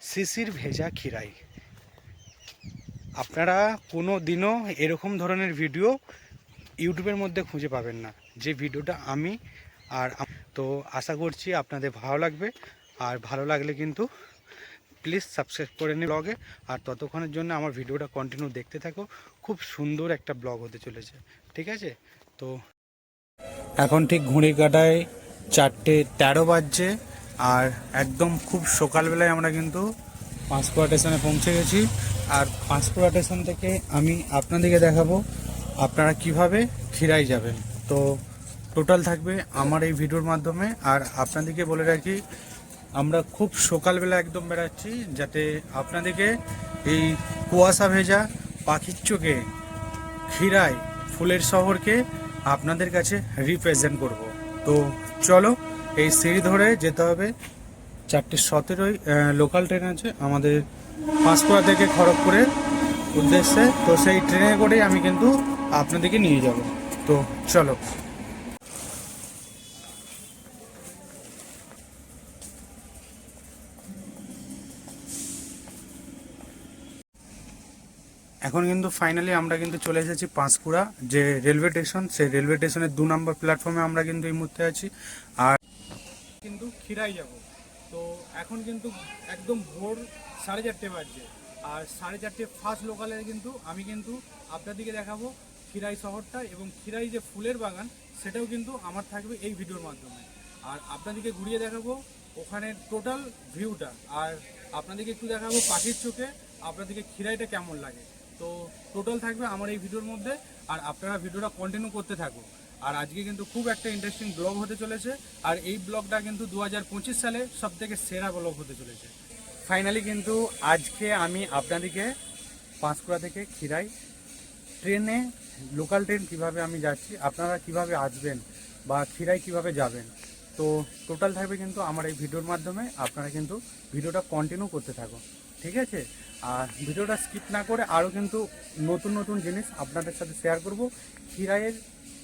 শিশির ভেজা খিরাই আপনারা কোনো দিনও এরকম ধরনের ভিডিও ইউটিউবের মধ্যে খুঁজে পাবেন না। যে ভিডিওটা আমি আর তো আশা করছি আপনাদের ভালো লাগবে। আর ভালো লাগলে কিন্তু প্লিজ সাবস্ক্রাইব করে নিন ব্লগে। আর ততক্ষণের জন্য আমার ভিডিওটা কন্টিনিউ দেখতে থাকো। খুব সুন্দর একটা ব্লগ হতে চলেছে। ঠিক আছে? তো এখন ঠিক ঘুড়ি কাটায় চারটে তেরো বাজছে। আর একদম খুব সকালবেলায় আমরা কিন্তু পাঁচকুড়া স্টেশনে পৌঁছে গেছি। আর পাঁচকুড়া স্টেশন থেকে আমি আপনাদেরকে দেখাবো আপনারা কীভাবে খিরাই যাবেন। তো টোটাল থাকবে আমার এই ভিডিওর মাধ্যমে। আর আপনাদেরকে বলে রাখি, আমরা খুব সকালবেলা একদম বেড়াচ্ছি যাতে আপনাদেরকে এই কুয়াশা ভেজা পাখির চোখে খিরাই ফুলের শহরকে আপনাদের কাছে রিপ্রেজেন্ট করব। তো চলো এই সিঁড়ি ধরে যেতে হবে। চারটে সতেরোই লোকাল ট্রেন আছে। আমাদের পাঁশকুড়া থেকে খড়গপুরের উদ্দেশ্যে। তো সেই ট্রেনে করেই আমি কিন্তু আপনাদেরকে নিয়ে যাব। তো চলো। এখন কিন্তু ফাইনালি আমরা কিন্তু চলে এসেছি পাঁশকুড়া, যে রেলওয়ে স্টেশন সেই রেলওয়ে স্টেশনের দু নম্বর প্ল্যাটফর্মে আমরা কিন্তু এই মুহূর্তে আছি। আর কিন্তু খিরাই যাব। তো এখন কিন্তু একদম ভোর সাড়ে চারটে বাজছে। আর সাড়ে চারটে ফার্স্ট লোকালে কিন্তু আমি কিন্তু আপনাদেরকে দেখাবো খিরাই শহরটা এবং খিরাই যে ফুলের বাগান, সেটাও কিন্তু আমার থাকবে এই ভিডিওর মাধ্যমে। আর আপনাদেরকে ঘুরিয়ে দেখাবো ওখানে টোটাল ভিউটা আর আপনাদেরকে একটু দেখাবো পাখির চোখে আপনাদেরকে খিরাইটা কেমন লাগে। তো টোটাল থাকবে আমার এই ভিডিওর মধ্যে। আর আপনারা ভিডিওটা কন্টিনিউ করতে থাকুন। আর আজকে কিন্তু খুব একটা ইন্টারেস্টিং ব্লগ হতে চলেছে। আর এই ব্লগটা কিন্তু দু হাজার পঁচিশ সালে সব থেকে সেরা ব্লগ হতে চলেছে। ফাইনালি কিন্তু আজকে আমি আপনাদেরকে পাঁশকুড়া থেকে খিরাই ট্রেনে লোকাল ট্রেন কীভাবে আমি যাচ্ছি, আপনারা কীভাবে আসবেন বা খিরাই কীভাবে যাবেন, তো টোটাল থাকবে কিন্তু আমার এই ভিডিওর মাধ্যমে। আপনারা কিন্তু ভিডিওটা কন্টিনিউ করতে থাকুন ঠিক আছে? আর ভিডিওটা স্কিপ না করে আরও কিন্তু নতুন নতুন জিনিস আপনাদের সাথে শেয়ার করব। খিরাইয়ের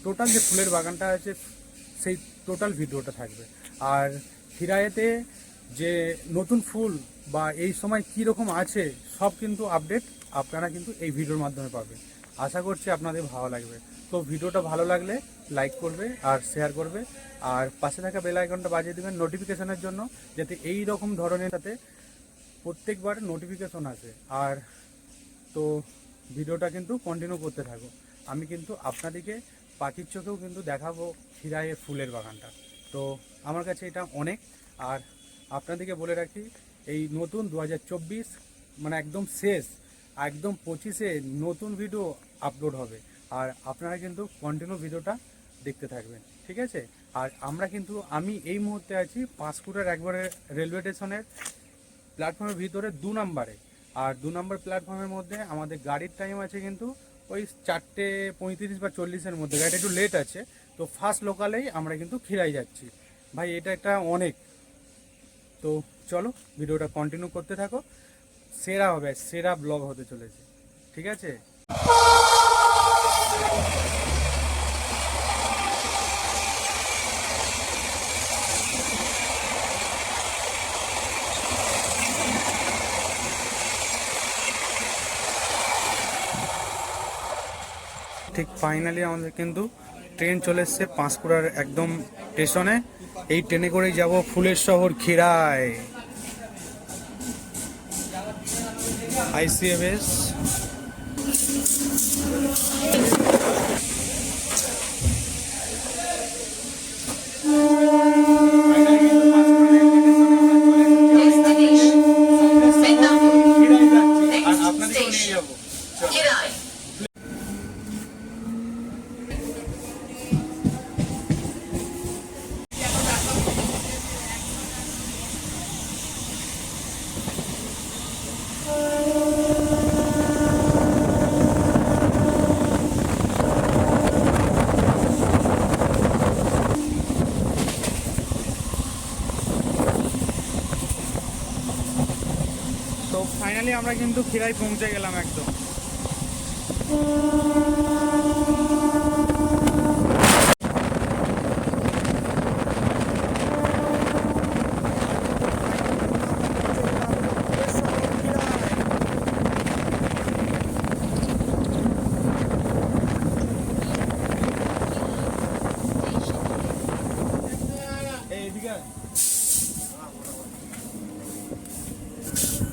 টোটাল যে ফুলের বাগানটা আছে, সেই টোটাল ভিডিওটা থাকবে। আর খিরাইতে যে নতুন ফুল বা এই সময় কী রকম আছে, সব কিন্তু আপডেট আপনারা কিন্তু এই ভিডিওর মাধ্যমে পাবেন। আশা করছি আপনাদের ভালো লাগবে। তো ভিডিওটা ভালো লাগলে লাইক করবে আর শেয়ার করবে। আর পাশে থাকা বেল আইকনটা বাজিয়ে দেবেন নোটিফিকেশনের জন্য, যাতে এই রকম ধরনের সাথে প্রত্যেকবার নোটিফিকেশন আসে। আর তো ভিডিওটা কিন্তু কন্টিনিউ করতে থাকো। আমি কিন্তু আপনাদেরকে পাখির চোখেও কিন্তু দেখাবো খিরাইয়ের ফুলের বাগানটা। তো আমার কাছে এটা অনেক। আর আপনাদেরকে বলে রাখি, এই নতুন দু হাজার চব্বিশ মানে একদম শেষ, একদম পঁচিশে নতুন ভিডিও আপলোড হবে। আর আপনারা কিন্তু কন্টিনিউ ভিডিওটা দেখতে থাকবেন, ঠিক আছে? আর আমরা কিন্তু, আমি এই মুহূর্তে আছি পাঁশকুড়ার একবারে রেলওয়ে স্টেশনের প্ল্যাটফর্মের ভিতরে দু নম্বরে আর দু নম্বর প্ল্যাটফর্মের মধ্যে আমাদের গাড়ির টাইম আছে কিন্তু ওই চারটে পঁয়ত্রিশ বা চল্লিশের মধ্যে, গাড়িটা একটু লেট আছে, তো ফার্স্ট লোকালেই আমরা কিন্তু খিরাই যাচ্ছি। ভাই, এটা একটা অনেক। তো চলো, ভিডিওটা কন্টিনিউ করতে থাকো। সেরা হবে, সেরা ব্লগ হতে চলেছে। ঠিক আছে? ঠিক ফাইনালি আমাদের কিন্তু ট্রেন চলে এসছে পাঁশকুড়ার একদম স্টেশনে এই ট্রেনে করেই যাব ফুলের শহর খিরায় আইসিএফএস আমরা কিন্তু খিরাই পৌঁছে গেলাম একদম।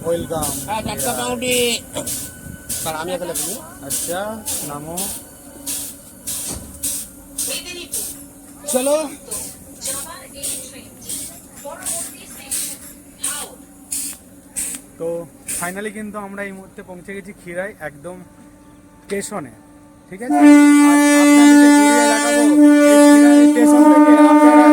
ওয়েলকাম। হ্যাঁ চারটা পাউটি স্যার আমি এখানে বলি আচ্ছা নামো। চলো। তো ফাইনালি কিন্তু আমরা এই মুহূর্তে পৌঁছে গেছি খিরাই একদম স্টেশনে। ঠিক আছে? স্টেশন থেকে আপনারা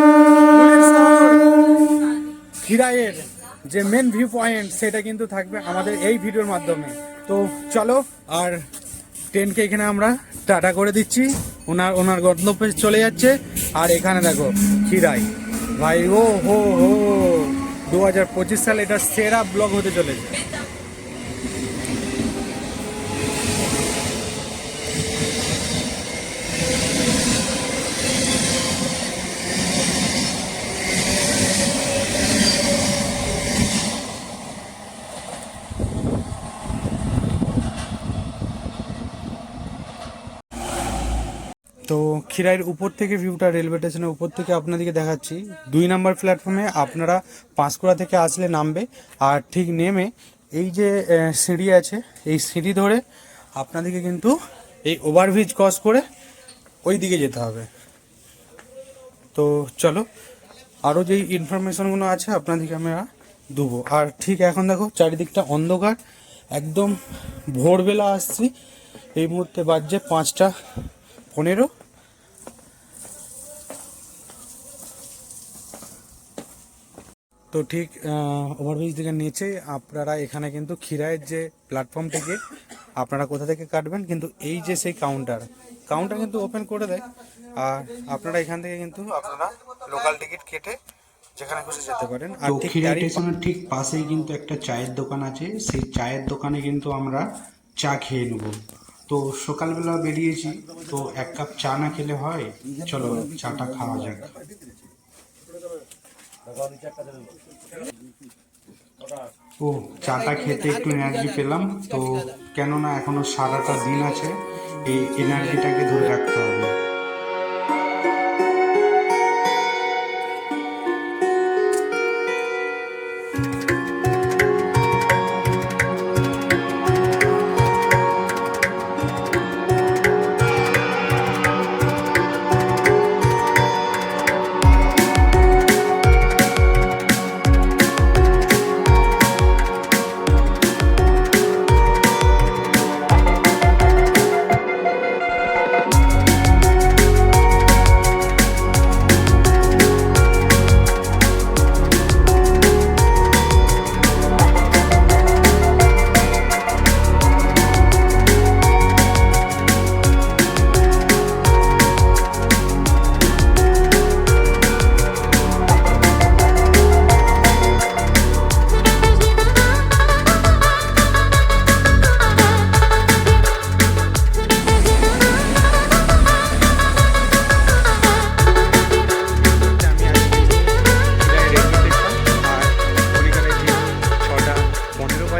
যে মেন ভিউ পয়েন্ট সেটা কিন্তু থাকবে আমাদের এই ভিডিওর মাধ্যমে। তো চলো, আর ট্রেনকে এখানে আমরা টাটা করে দিচ্ছি। ওনার ওনার গন্তব্যে চলে যাচ্ছে। আর এখানে দেখো খিরাই ভাই, ও, হো হো। দু হাজার পঁচিশ সালে এটা সেরা ব্লগ হতে চলেছে তো খিরাইয়ের উপর থেকে ভিউটা রেলওয়ে স্টেশনের উপর থেকে আপনাদেরকে দেখাচ্ছি। দুই নাম্বার প্ল্যাটফর্মে আপনারা পাঁশকুড়া থেকে আসলে নামবে। আর ঠিক নেমে এই যে সিঁড়ি আছে, এই সিঁড়ি ধরে আপনাদেরকে কিন্তু এই ওভারব্রিজ ক্রস করে ওই দিকে যেতে হবে। তো চলো আরও যেই ইনফরমেশনগুলো আছে আপনাদেরকে আমরা দেবো। আর ঠিক এখন দেখো, চারিদিকটা অন্ধকার, একদম ভোরবেলা আসছি। এই মুহূর্তে বাজছে পাঁচটা পনেরো। তো ঠিক ওভারব্রিজ থেকে নিচে আপনারা এখানে কিন্তু ক্ষীরায়ের যে প্ল্যাটফর্ম থেকে আপনারা কোথা থেকে কাটবেন কিন্তু এই যে সেই কাউন্টার কাউন্টার কিন্তু ওপেন করে দেয়। আর আপনারা এখান থেকে কিন্তু আপনারা লোকাল টিকিট কেটে যেখানে খুশি যেতে পারেন। আর খিরা স্টেশনের ঠিক পাশেই কিন্তু একটা চায়ের দোকান আছে। সেই চায়ের দোকানে কিন্তু আমরা চা খেয়ে নেব। তো সকালবেলা বেরিয়েছি তো এক কাপ চা না খেলে হয়। চলো চাটা খাওয়া যাক। ও, চাটা খেতে একটু এনার্জি পেলাম। তো কেননা এখনও সারাটা দিন আছে, এই এনার্জিটাকে ধরে রাখতে হবে।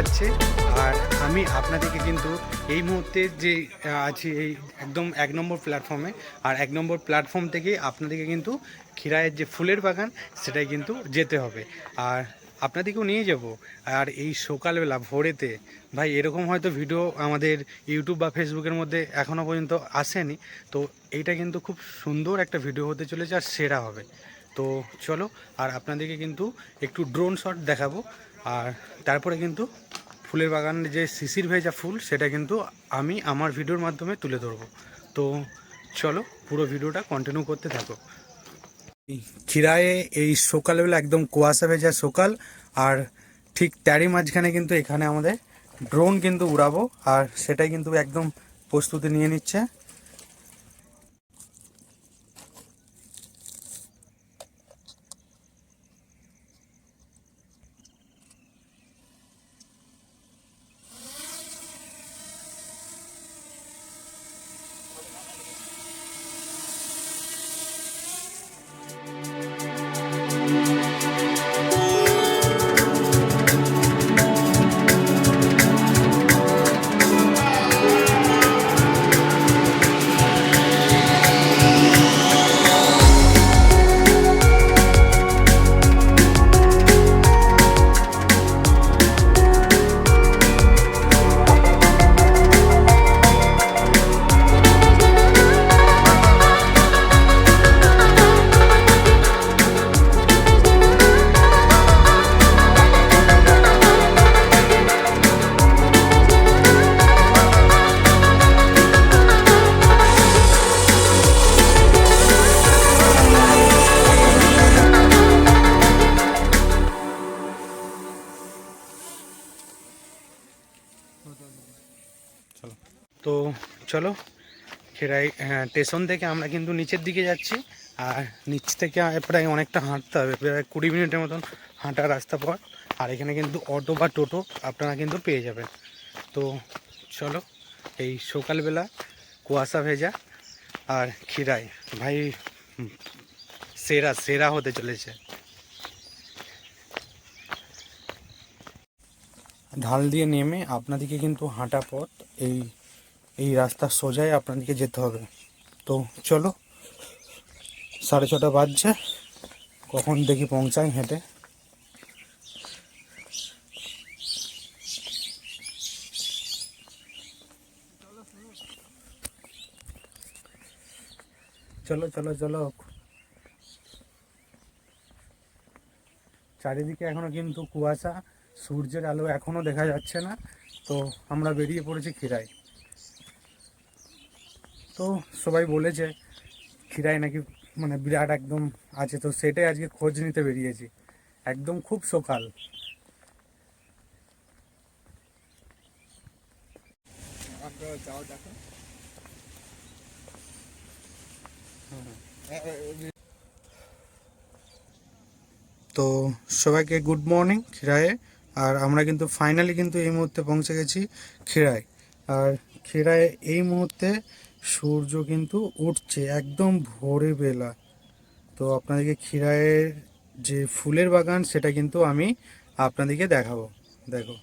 স্টেশন আর আমি আপনাদেরকে কিন্তু এই মুহূর্তে যে আছি এই একদম এক নম্বর প্ল্যাটফর্মে আর এক নম্বর প্ল্যাটফর্ম থেকে আপনাদেরকে কিন্তু খিরাইয়ের যে ফুলের বাগান, সেটাই কিন্তু যেতে হবে। আর আপনাদেরকেও নিয়ে যাব। আর এই সকালবেলা ভোরেতে, ভাই এরকম হয়তো ভিডিও আমাদের ইউটিউব বা ফেসবুকের মধ্যে এখনও পর্যন্ত আসেনি। তো এইটা কিন্তু খুব সুন্দর একটা ভিডিও হতে চলেছে আর সেরা হবে। তো চলো, আর আপনাদেরকে কিন্তু একটু ড্রোন শট দেখাবো। আর তারপরে কিন্তু ফুলের বাগানের যে শিশির ভেজা ফুল, সেটা কিন্তু আমি আমার ভিডিওর মাধ্যমে তুলে ধরবো। তো চলো পুরো ভিডিওটা কন্টিনিউ করতে থাকো। খিরায়ে এই সকালবেলা একদম কুয়াশা ভেজা সকাল, আর ঠিক তারই মাঝখানে কিন্তু এখানে আমাদের ড্রোন কিন্তু উড়াবো, আর সেটাই কিন্তু একদম প্রস্তুতি নিয়ে নিচ্ছে। খেরাই হ্যাঁ স্টেশন থেকে আমরা কিন্তু নিচের দিকে যাচ্ছি। আর নিচ থেকে প্রায় অনেকটা হাঁটতে হবে, প্রায় কুড়ি মিনিটের মতন হাঁটার রাস্তা পর আর এখানে কিন্তু অটো বা টোটো আপনারা কিন্তু পেয়ে যাবেন। তো চলো, এই সকালবেলা কুয়াশা ভেজা আর খিরাই ভাই সেরা সেরা হতে চলেছে। ঢাল দিয়ে নেমে আপনাদেরকে কিন্তু হাঁটা পথ। এই এই রাস্তা সোজাই আপনাদেরকে যেতে হবে। তো চলো, সাড়ে ছটা বাজছে। কখন দেখি পৌঁছাই হেঁটে। চলো চলো চলো। চারিদিকে এখনও কিন্তু কুয়াশা, সূর্যের আলো এখনও দেখা যাচ্ছে না। তো আমরা বেরিয়ে পড়েছি খিরাই তো সবাই বলেছে খিরাই নাকি মানে বিরাট একদম আছে। তো সেটাই আজকে খোঁজ নিতে বেরিয়েছি। একদম খুব সকাল। তো সবাইকে গুড মর্নিং খিরায়ে আর আমরা কিন্তু ফাইনালি কিন্তু এই মুহূর্তে পৌঁছে গেছি খিরায় আর খিরায় এই মুহূর্তে সূর্য কিন্তু উঠছে একদম ভোরে বেলা তো আপনাদেরকে ক্ষীরায়ের যে ফুলের বাগান, সেটা কিন্তু আমি আপনাদেরকে দেখাবো। দেখো,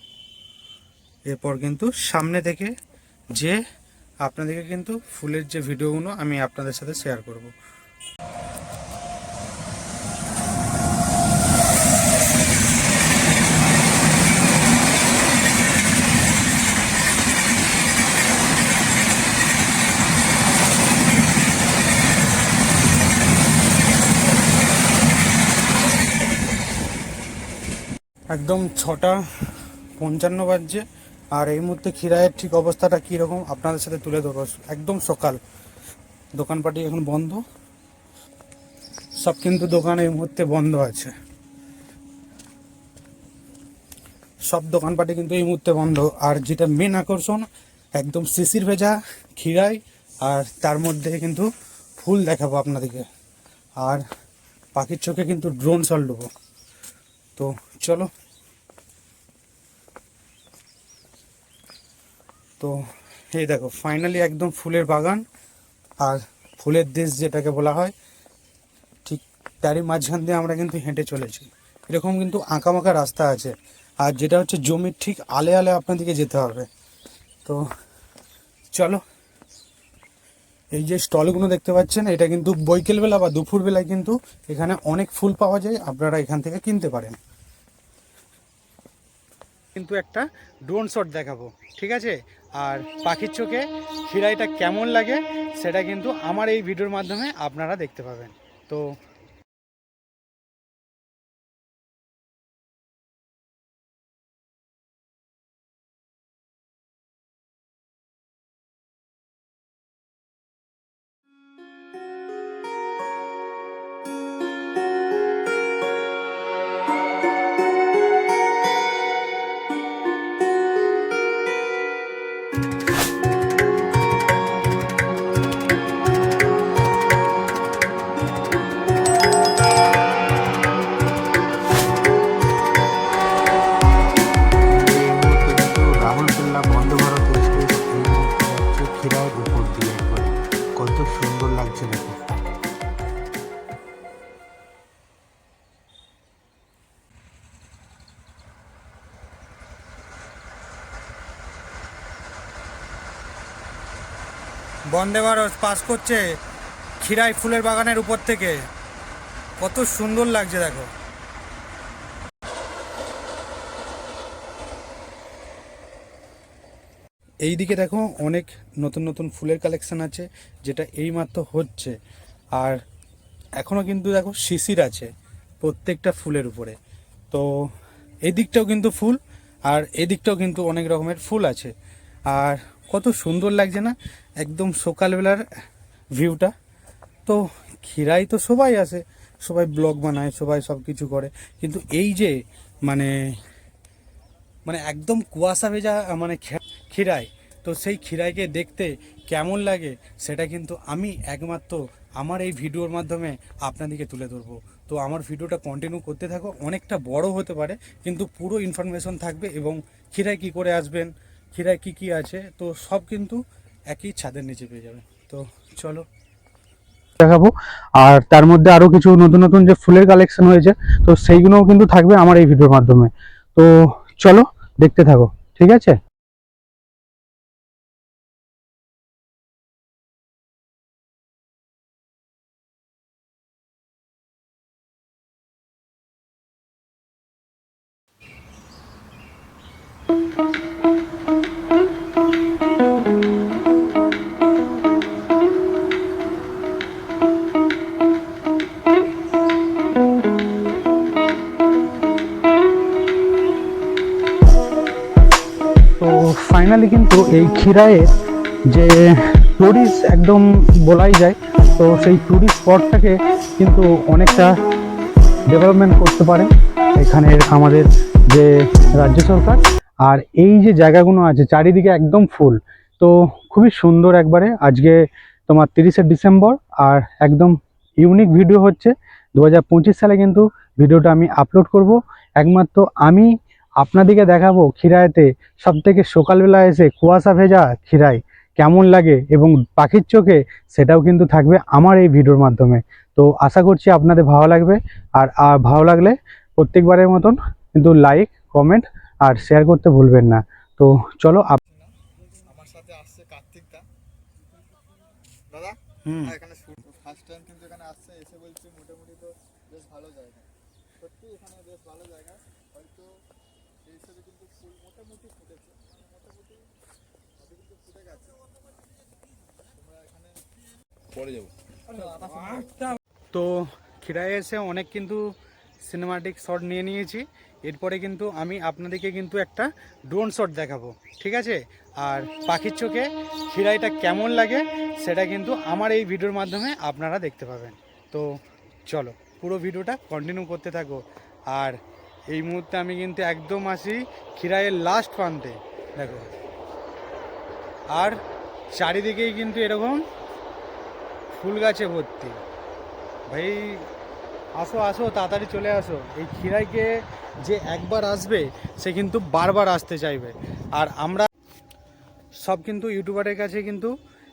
এরপর কিন্তু সামনে থেকে যে আপনাদেরকে কিন্তু ফুলের যে ভিডিওগুলো আমি আপনাদের সাথে শেয়ার করব। একদম ছটা পঞ্চান্ন বাজছে। আর এই মুহূর্তে খিরায়ের ঠিক অবস্থাটা কীরকম আপনাদের সাথে তুলে ধরবো। একদম সকাল। দোকানপাটি এখন বন্ধ। সব কিন্তু দোকান এই মুহূর্তে বন্ধ আছে। সব দোকানপাটি কিন্তু এই মুহূর্তে বন্ধ। আর যেটা মেন আকর্ষণ, একদম শিশির ভেজা খিরাই আর তার মধ্যে কিন্তু ফুল দেখাবো আপনাদেরকে। আর পাখির চোখে কিন্তু ড্রোন শট তো চলো। তো এই দেখো ফাইনালি একদম ফুলের বাগান আর ফুলের দেশ যেটাকে বলা হয়, ঠিক তারই মাঝখান দিয়ে আমরা কিন্তু হেঁটে চলেছি। এরকম কিন্তু আঁকামাকা রাস্তা আছে আর যেটা হচ্ছে জমির ঠিক আলে আলে আপনাদেরকে যেতে হবে। তো চলো। এই যে স্টলগুলো দেখতে পাচ্ছেন, এটা কিন্তু বৈকেলবেলা বা দুপুরবেলায় কিন্তু এখানে অনেক ফুল পাওয়া যায়, আপনারা এখান থেকে কিনতে পারেন। কিন্তু একটা ড্রোন শট দেখাবো, ঠিক আছে? আর পাখির চোখে খিরাইটা কেমন লাগে, সেটা কিন্তু আমার এই ভিডিওর মাধ্যমে আপনারা দেখতে পাবেন। তো সুন্দর লাগছে দেখো। বন্দে ভারত পাস করছে খিরাই ফুলের বাগানের উপর থেকে। কত সুন্দর লাগছে দেখো। এই দিকে দেখো অনেক নতুন নতুন ফুলের কালেকশান আছে, যেটা এইমাত্র হচ্ছে। আর এখনও কিন্তু দেখো শিশির আছে প্রত্যেকটা ফুলের উপরে। তো এই দিকটাও কিন্তু ফুল, আর এদিকটাও কিন্তু অনেক রকমের ফুল আছে। আর কত সুন্দর লাগছে না, একদম সকালবেলার ভিউটা তো খিরাই তো সবাই আসে, সবাই ব্লগ বানায়, সবাই সব কিছু করে। কিন্তু এই যে মানে মানে একদম কুয়াশা ভেজা মানে খিরাই তো সেই খিরাইকে দেখতে কেমন লাগে সেটা কিন্তু আমি একমাত্র আমার এই ভিডিওর মাধ্যমে আপনাদেরকে তুলে ধরবো। তো আমার ভিডিওটা কন্টিনিউ করতে থাকো, অনেকটা বড় হতে পারে, কিন্তু পুরো ইনফরমেশন থাকবে এবং খিরাই কি করে আসবেন, খিরাই কি কি আছে, তো সব কিন্তু একই ছাদের নিচে পেয়ে যাবেন তো চলো। দেখাবো। আর তার মধ্যে আরও কিছু নতুন নতুন যে ফুলের কালেকশন হয়েছে, তো সেইগুলোও কিন্তু থাকবে আমার এই ভিডিওর মাধ্যমে। তো চলো, দেখতে থাকো, ঠিক আছে? ফাইনালি কিন্তু এই ক্ষীরায়ের যে টুরিস্ট একদম বলাই যায়, তো সেই টুরিস্ট স্পটটাকে কিন্তু অনেকটা ডেভেলপমেন্ট করতে পারে। এখানের আমাদের যে রাজ্য সরকার, আর এই যে জায়গাগুলো আছে, চারিদিকে একদম ফুল। তো খুবই সুন্দর একবারে, আজকে তোমার তিরিশে ডিসেম্বর, আর একদম ইউনিক ভিডিও হচ্ছে। দু হাজার পঁচিশ সালে কিন্তু ভিডিওটা আমি আপলোড করব। একমাত্র আমি আপনাদেরকে দেখাবো খিরাইতে। সব থেকে সকালবেলা এসে কুয়াশা ভেজা খিরাই। কেমন লাগে এবং পাখির চোখে সেটাও কিন্তু থাকবে আমার এই ভিডিওর মাধ্যমে। তো আশা করছি আপনাদের ভালো লাগবে। আর আর ভালো লাগলে প্রত্যেকবারের মতন কিন্তু লাইক কমেন্ট আর শেয়ার করতে ভুলবেন না। তো চলো আমার সাথে আসছে কার্তিক দা দাদা এখানে ফার্স্ট টাইম কিন্তু এখানে আসছে এসে বলছে মোটামুটি তো বেশ ভালো জায়গা। সত্যি এখানে বেশ ভালো জায়গা হয়তো সেই হিসেবে কিন্তু তো খিরাই এসে অনেক কিন্তু সিনেমাটিক শট নিয়ে নিয়েছি। এরপরে কিন্তু আমি আপনাদেরকে কিন্তু একটা ড্রোন শট দেখাবো। ঠিক আছে? আর পাখির চোখে খিরাইটা কেমন লাগে সেটা কিন্তু আমার এই ভিডিওর মাধ্যমে আপনারা দেখতে পাবেন। তো চলো, পুরো ভিডিওটা কন্টিনিউ করতে থাকো। আর এই মুহূর্তে আমি কিন্তু একদম আসি খিরাইয়ের লাস্ট প্রান্তে। দেখো। আর চারিদিকেই কিন্তু এরকম ফুল গাছে ভর্তি। ভাই, আসো আসো, তাড়াতাড়ি চলে আসো। এই খিরাইকে যে একবার আসবে, সে কিন্তু বারবার আসতে চাইবে। আর আমরা সব কিন্তু ইউটিউবারের কাছে কিন্তু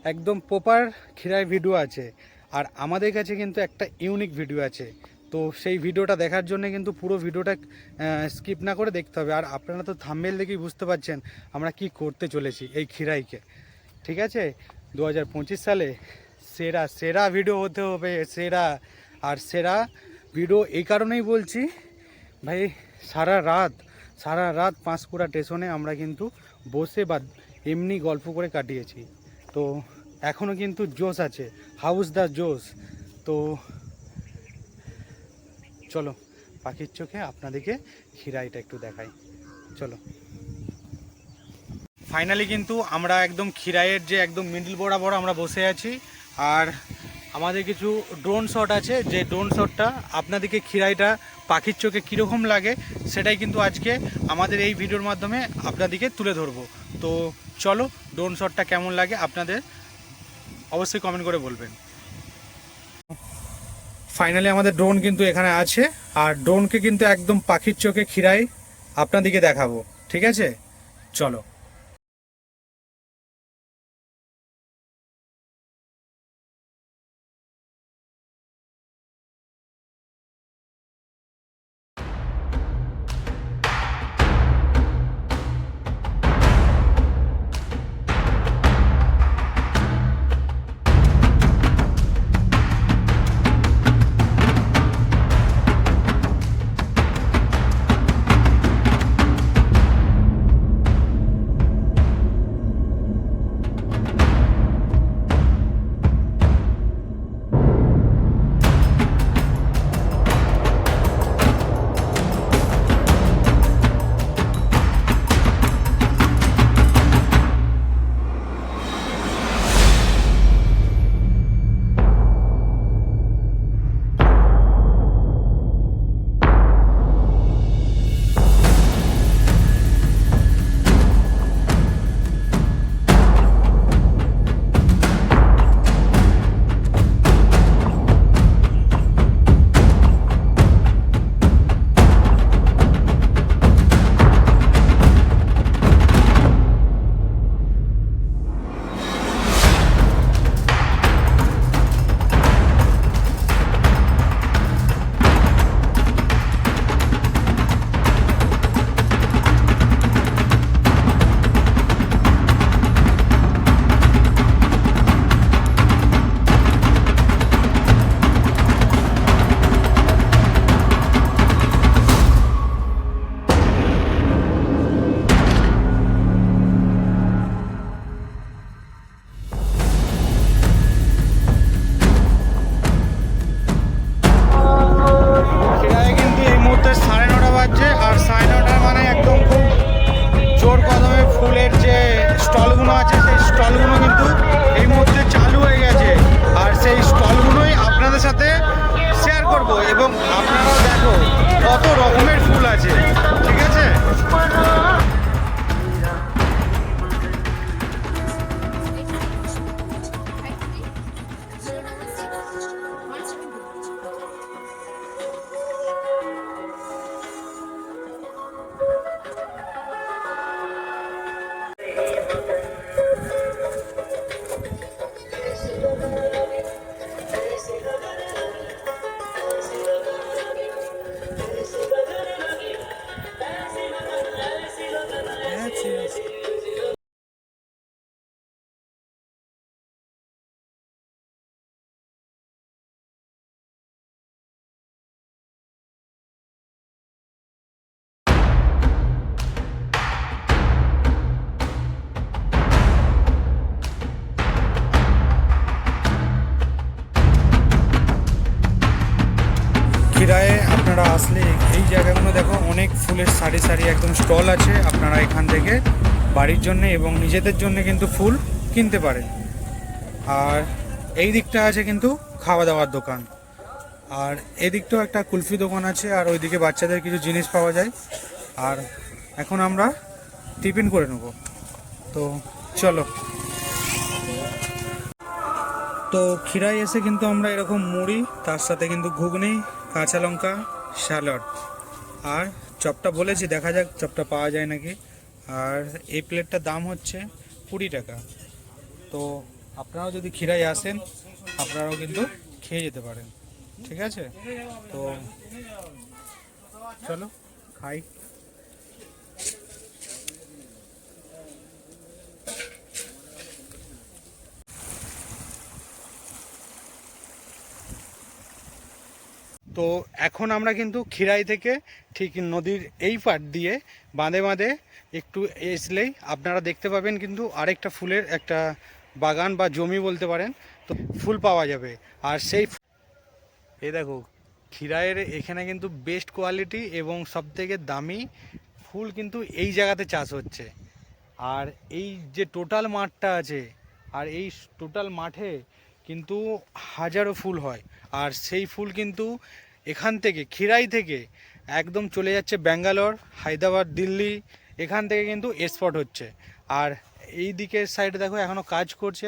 একদম প্রপার খিরাই ভিডিও আছে। আর আমাদের কাছে কিন্তু একটা ইউনিক ভিডিও আছে। তো সেই ভিডিওটা দেখার জন্য কিন্তু পুরো ভিডিওটা স্কিপ না করে দেখতে হবে। আর আপনারা তো থাম্বেল দেখেই বুঝতে পারছেন আমরা কি করতে চলেছি এই খিরাইকে। ঠিক আছে? দু হাজার পঁচিশ সালে সেরা সেরা ভিডিও হতে হবে, সেরা। আর সেরা ভিডিও এই কারণেই বলছি, ভাই, সারা রাত সারা রাত পাঁশকুড়া স্টেশনে আমরা কিন্তু বসে বা এমনি গল্প করে কাটিয়েছি। তো এখনও কিন্তু জোশ আছে হাউস দা জোশ। তো চলো, পাখির চোখে আপনাদেরকে খিরাইটা একটু দেখাই। চলো। ফাইনালি কিন্তু আমরা একদম খিরাইয়ের যে একদম মিডল বরাবর আমরা বসে আছি, আর আমাদের কিছু ড্রোন শট আছে, যে ড্রোন শটটা আপনাদেরকে খিরাইটা পাখির চোখে কীরকম লাগে, সেটাই কিন্তু আজকে আমাদের এই ভিডিওর মাধ্যমে আপনাদেরকে তুলে ধরবো। তো চলো ড্রোন শটটা কেমন লাগে আপনাদের অবশ্যই কমেন্ট করে বলবেন। ফাইনালি আমাদের ড্রোন কিন্তু এখানে আছে। আর ড্রোনকে কিন্তু একদম পাখির চোখে খিরাই আপনাদেরকে দেখাবো। ঠিক আছে? চলো। আপনারা আসলে এই জায়গাগুলো দেখো, অনেক ফুলের সারি সারি একদম স্টল আছে, আপনারা এখান থেকে বাড়ির জন্য এবং নিজেদের জন্য কিন্তু ফুল কিনতে পারেন। আর এই দিকটা আছে কিন্তু খাওয়া দাওয়ার দোকান। আর এদিকটাও একটা কুলফি দোকান আছে, আর ওইদিকে বাচ্চাদের কিছু জিনিস পাওয়া যায়। আর এখন আমরা টিফিন করে নেব। তো চলো। তো খিরাই এসে কিন্তু আমরা এরকম মুড়ি, তার সাথে কিন্তু ঘুগনি, কাঁচা লঙ্কা স্যালাড আর চপটা বলেছি, দেখা যাক চপটা পাওয়া যায় নাকি। আর এই প্লেটটার দাম হচ্ছে কুড়ি টাকা। তো আপনারাও যদি খিরাই আসেন, আপনারাও কিন্তু খেয়ে যেতে পারেন। ঠিক আছে? তো চলো, খাই। তো এখন আমরা কিন্তু খিরাই থেকে ঠিক নদীর এই পাট দিয়ে বাঁধে বাঁধে একটু এসলেই আপনারা দেখতে পাবেন কিন্তু আরেকটা ফুলের একটা বাগান বা জমি বলতে পারেন, তো ফুল পাওয়া যাবে। আর সেই এই দেখো, খিরাইয়ের এখানে কিন্তু বেস্ট কোয়ালিটি এবং সবথেকে দামি ফুল কিন্তু এই জায়গাতে চাষ হচ্ছে। আর এই যে টোটাল মাঠটা আছে, আর এই টোটাল মাঠে কিন্তু হাজারো ফুল হয়। আর সেই ফুল কিন্তু এখান থেকে, খিরাই থেকে একদম চলে যাচ্ছে ব্যাঙ্গালোর, হায়দ্রাবাদ, দিল্লি, এখান থেকে কিন্তু এক্সপোর্ট হচ্ছে। আর এই দিকের সাইডে দেখো এখনও কাজ করছে।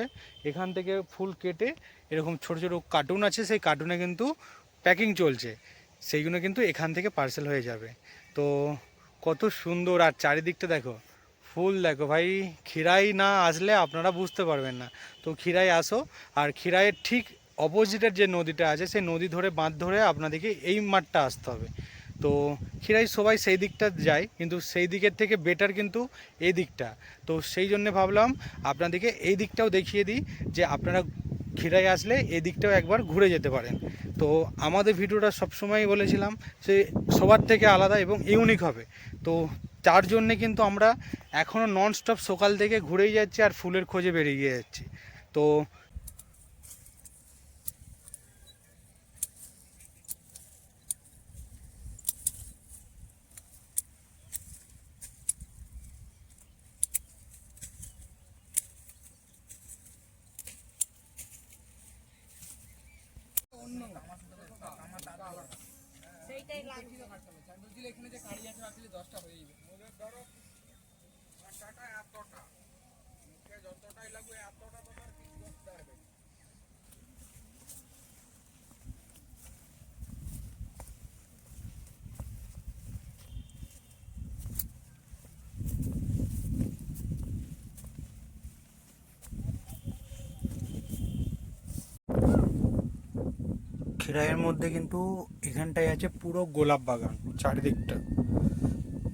এখান থেকে ফুল কেটে এরকম ছোট ছোট কার্টুন আছে, সেই কার্টুনে কিন্তু প্যাকিং চলছে। সেইগুলো কিন্তু এখান থেকে পার্সেল হয়ে যাবে। তো কত সুন্দর, আর চারিদিকটা দেখো, ফুল দেখো ভাই। খিরাই না আসলে আপনারা বুঝতে পারবেন না। তো খিরাই আসো, আর খিরাইয়ের ঠিক অপোজিটের যে নদীটা আছে, সেই নদী ধরে বাঁধ ধরে আপনাদেরকে এই মাঠটা আসতে হবে। তো খিরাই সবাই সেই দিকটা যায়, কিন্তু সেই দিকের থেকে বেটার কিন্তু এই দিকটা। তো সেই জন্য ভাবলাম আপনাদেরকে এই দিকটাও দেখিয়ে দিই, যে আপনারা খিরাই আসলে এই দিকটাও একবার ঘুরে যেতে পারেন। তো আমাদের ভিডিওটা সবসময় বলেছিলাম যে সবার থেকে আলাদা এবং ইউনিক হবে। তো তার জন্যে কিন্তু আমরা এখনও নন স্টপ সকাল থেকে ঘুরেই যাচ্ছি আর ফুলের খোঁজে বেরিয়ে যাচ্ছি। তো এখানে যে কারি আছে আসলে দশটা হয়ে যাবে। খিরাইয়ের মধ্যে কিন্তু এখানটায় আছে পুরো গোলাপ বাগান, চারিদিকটা।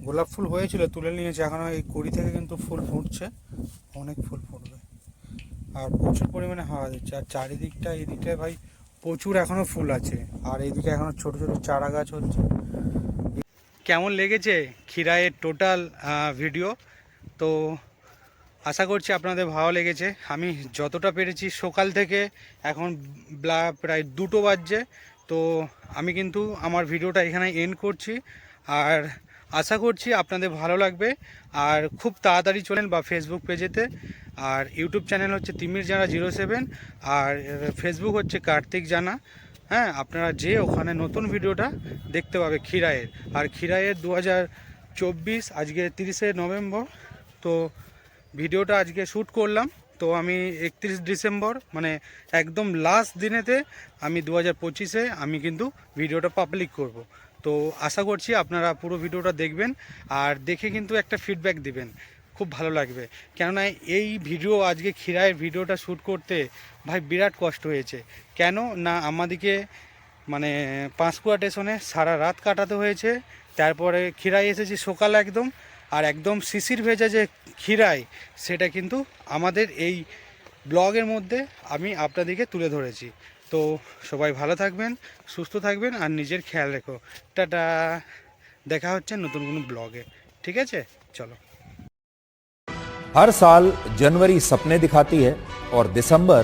গোলাপ ফুল হয়েছিল, তুলে নিয়েছে। এখনও এই কুড়ি থেকে কিন্তু ফুল ফুটছে, অনেক ফুল ফুটবে। আর প্রচুর পরিমাণে হাওয়া দিচ্ছে। আর চারিদিকটা এই দিকটায় ভাই প্রচুর এখনও ফুল আছে। আর এইদিকে এখনও ছোট ছোট চারা গাছ হচ্ছে। কেমন লেগেছে? খিরাইয়ের টোটাল ভিডিও তো আশা করছি আপনাদের ভালো লেগেছে। আমি যতটা পেরেছি সকাল থেকে, এখন প্রায় দুটো বাজছে। তো আমি কিন্তু আমার ভিডিওটা এখানে এন্ড করছি। আর আশা করছি আপনাদের ভালো লাগবে। আর খুব তাড়াতাড়ি চলেন বা ফেসবুক পেজেতে। আর ইউটিউব চ্যানেল হচ্ছে তিমির জানা জিরো সেভেন আর ফেসবুক হচ্ছে কার্তিক জানা। হ্যাঁ আপনারা যে ওখানে নতুন ভিডিওটা দেখতে পাবে খিরায়ের আর খিরায়ের দু চব্বিশ, আজকে তিরিশে নভেম্বর। তো ভিডিওটা আজকে শ্যুট করলাম। তো আমি একত্রিশ ডিসেম্বর মানে একদম লাস্ট দিনেতে আমি দু হাজার পঁচিশে আমি কিন্তু ভিডিওটা পাবলিক করব। তো আশা করছি আপনারা পুরো ভিডিওটা দেখবেন আর দেখে কিন্তু একটা ফিডব্যাক দিবেন। খুব ভালো লাগবে। কেননা এই ভিডিও, আজকে খিরায়ের ভিডিওটা শ্যুট করতে ভাই বিরাট কষ্ট হয়েছে। কেন না আমাদেরকে মানে পাঁশকুড়া স্টেশনে সারা রাত কাটাতে হয়েছে। তারপরে খিরাই এসেছি সকাল একদম। আর একদম শিশির ভেজা যে খিরাই সেটা কিন্তু আমাদের এই ব্লগের মধ্যে আমি আপনাদেরকে তুলে ধরেছি তো সবাই ভালো থাকবেন সুস্থ থাকবেন আর নিজের খেয়াল রেখো টাটা দেখা হচ্ছে নতুন কোনো ব্লগে ঠিক আছে চলো हर साल जनवरी सपने दिखाती है और दिसंबर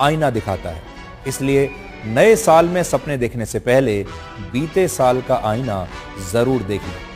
आईना दिखाता है इसलिए नए साल में सपने देखने से पहले बीते साल का आईना जरूर देख लें